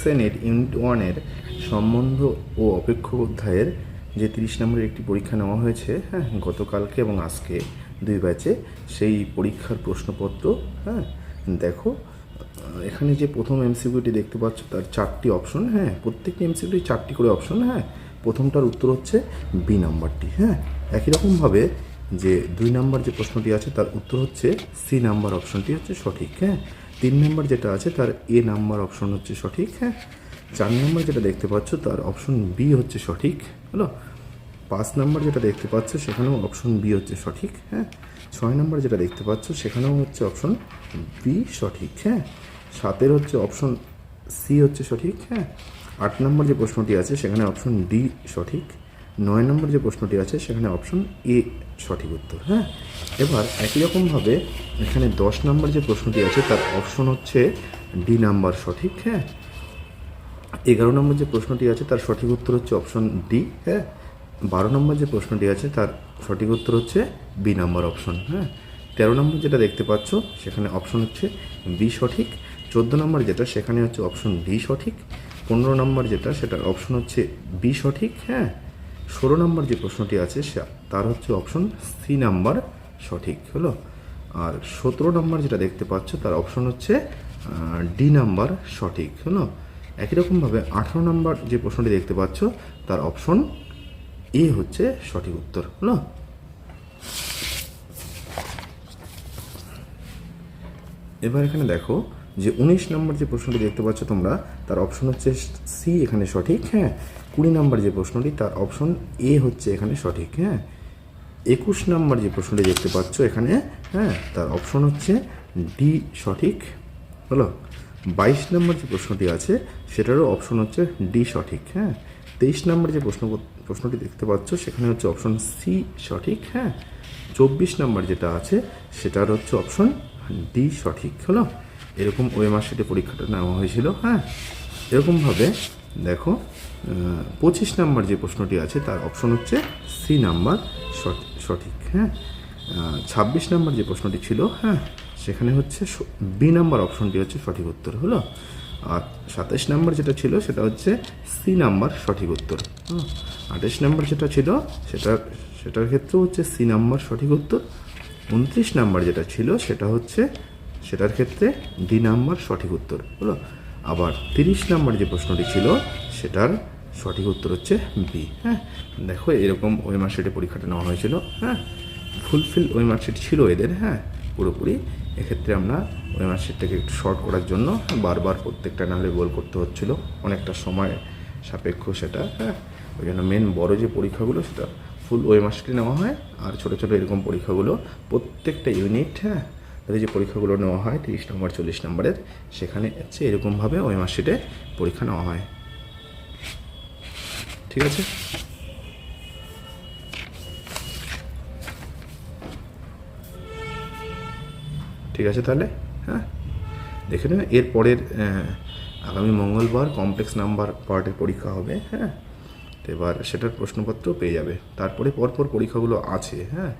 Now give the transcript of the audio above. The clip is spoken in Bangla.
সেনের ইউনিট ওয়ানের সম্বন্ধ ও অপেক্ষ অধ্যায়ের যে তিরিশ নম্বরের একটি পরীক্ষা নেওয়া হয়েছে হ্যাঁ গতকালকে এবং আজকে দুই ব্যাচে, সেই পরীক্ষার প্রশ্নপত্র হ্যাঁ দেখো, এখানে যে প্রথম এমসিকিউটি দেখতে পাচ্ছ, তার চারটি অপশন হ্যাঁ প্রত্যেকটি এমসিকিউটি চারটি করে অপশন হ্যাঁ প্রথমটার উত্তর হচ্ছে বি নাম্বারটি হ্যাঁ একই রকমভাবে যে দুই নাম্বার যে প্রশ্নটি আছে, তার উত্তর হচ্ছে সি নাম্বার অপশনটি হচ্ছে সঠিক হ্যাঁ তিন নম্বর যেটা আছে, তার এ নাম্বার অপশন হচ্ছে সঠিক হ্যাঁ? চার নম্বর যেটা দেখতে পাচ্ছ, তার অপশন বি হচ্ছে সঠিক, হলো? পাঁচ নাম্বার যেটা দেখতে পাচ্ছ, সেখানেও অপশন বি হচ্ছে সঠিক হ্যাঁ? ছয় নম্বর যেটা দেখতে পাচ্ছ, সেখানেও হচ্ছে অপশন বি সঠিক হ্যাঁ? সাতের হচ্ছে অপশন সি হচ্ছে সঠিক হ্যাঁ? আট নম্বর যে প্রশ্নটি আছে, সেখানে অপশন ডি সঠিক। নয় নম্বর যে প্রশ্নটি আছে, সেখানে অপশন এ সঠিক উত্তর হ্যাঁ? এবার একই রকমভাবে এখানে দশ নম্বর যে প্রশ্নটি আছে, তার অপশন হচ্ছে ডি নাম্বার সঠিক হ্যাঁ? এগারো নম্বর যে প্রশ্নটি আছে, তার সঠিক উত্তর হচ্ছে অপশন ডি হ্যাঁ? বারো নম্বর যে প্রশ্নটি আছে, তার সঠিক উত্তর হচ্ছে বি নাম্বার অপশন হ্যাঁ? তেরো নম্বর যেটা দেখতে পাচ্ছ, সেখানে অপশন হচ্ছে বি সঠিক। চোদ্দ নম্বর যেটা, সেখানে হচ্ছে অপশন ডি সঠিক। পনেরো নম্বর যেটা, সেটার অপশন হচ্ছে বি সঠিক হ্যাঁ? ষোলো নম্বর যে প্রশ্নটি আছে তার হচ্ছে অপশন সি নাম্বার সঠিক, হলো? আর সতেরো নম্বর যেটা দেখতে পাচ্ছ, তার অপশন হচ্ছে ডি নাম্বার সঠিক, হলো? একই রকমভাবে আঠারো নম্বর যে প্রশ্নটি দেখতে পাচ্ছ, তার অপশন এ হচ্ছে সঠিক উত্তর, হলো? এবার এখানে দেখো যে উনিশ নম্বর যে প্রশ্নটি দেখতে পাচ্ছ তোমরা, তার অপশন হচ্ছে সি এখানে সঠিক হ্যাঁ? কুড়ি নম্বর যে প্রশ্নটি, তার অপশন এ হচ্ছে এখানে সঠিক হ্যাঁ? একুশ নম্বর যে প্রশ্নটি দেখতে পাচ্ছ এখানে হ্যাঁ? তার অপশন হচ্ছে ডি সঠিক, হলো? বাইশ নম্বর যে প্রশ্নটি আছে, সেটারও অপশন হচ্ছে ডি সঠিক হ্যাঁ? তেইশ নম্বর যে প্রশ্ন, প্রশ্নটি দেখতে পাচ্ছ, সেখানে হচ্ছে অপশন সি সঠিক হ্যাঁ? চব্বিশ নম্বর যেটা আছে, সেটার হচ্ছে অপশন ডি সঠিক, হলো? এরকম ওয়েমার শিটে পরীক্ষাটা নেওয়া হয়েছিল হ্যাঁ? এরকমভাবে, দেখো পঁচিশ নাম্বার যে প্রশ্নটি আছে, তার অপশন হচ্ছে সি নাম্বার সঠ- সঠিক হ্যাঁ? ছাব্বিশ নাম্বার যে প্রশ্নটি ছিল হ্যাঁ? সেখানে হচ্ছে বি নাম্বার অপশনটি হচ্ছে সঠিক উত্তর, হলো? আর সাতাশ নাম্বার যেটা ছিল, সেটা হচ্ছে সি নাম্বার সঠিক উত্তর আঠাশ নাম্বার যেটা ছিল সেটা সেটার ক্ষেত্রেও হচ্ছে সি নাম্বার সঠিক উত্তর। উনত্রিশ নাম্বার যেটা ছিল, সেটা হচ্ছে সেটার ক্ষেত্রে ডি নাম্বার সঠিক উত্তর হলো আবার তিরিশ নাম্বার যে প্রশ্নটি ছিল, সেটার সঠিক উত্তর হচ্ছে বি হ্যাঁ? দেখো, এরকম ওই মার্কশিটে পরীক্ষাটা নেওয়া হয়েছিল হ্যাঁ? ফুলফিল ওই মার্কশিট ছিল এদের হ্যাঁ? পুরোপুরি। এক্ষেত্রে আমরা ওই মার্কশিটটাকে একটু শর্ট করার জন্য বারবার প্রত্যেকটা নাহলে গোল করতে হচ্ছিল, অনেকটা সময় সাপেক্ষ সেটা হ্যাঁ? ওই জন্য মেন বড় যে পরীক্ষাগুলো, সেটা ফুল ওই মার্কশিটে নেওয়া হয়, আর ছোটো ছোটো এরকম পরীক্ষাগুলো প্রত্যেকটা ইউনিট হ্যাঁ? তাদের যে পরীক্ষাগুলো নেওয়া হয়, তিরিশ নম্বর, চল্লিশ নম্বরের, সেখানে হচ্ছে এরকমভাবে ওই মার্কশিটে পরীক্ষা নেওয়া হয়। ঠিক আছে? ঠিক আছে তাহলে? হ্যাঁ? দেখে নেন, এরপরের আগামী মঙ্গলবার কমপ্লেক্স নাম্বার পার্টের পরীক্ষা হবে হ্যাঁ? তো এবার সেটার প্রশ্নপত্র পেয়ে যাবে। তারপরে পরপর পরীক্ষাগুলো আছে হ্যাঁ?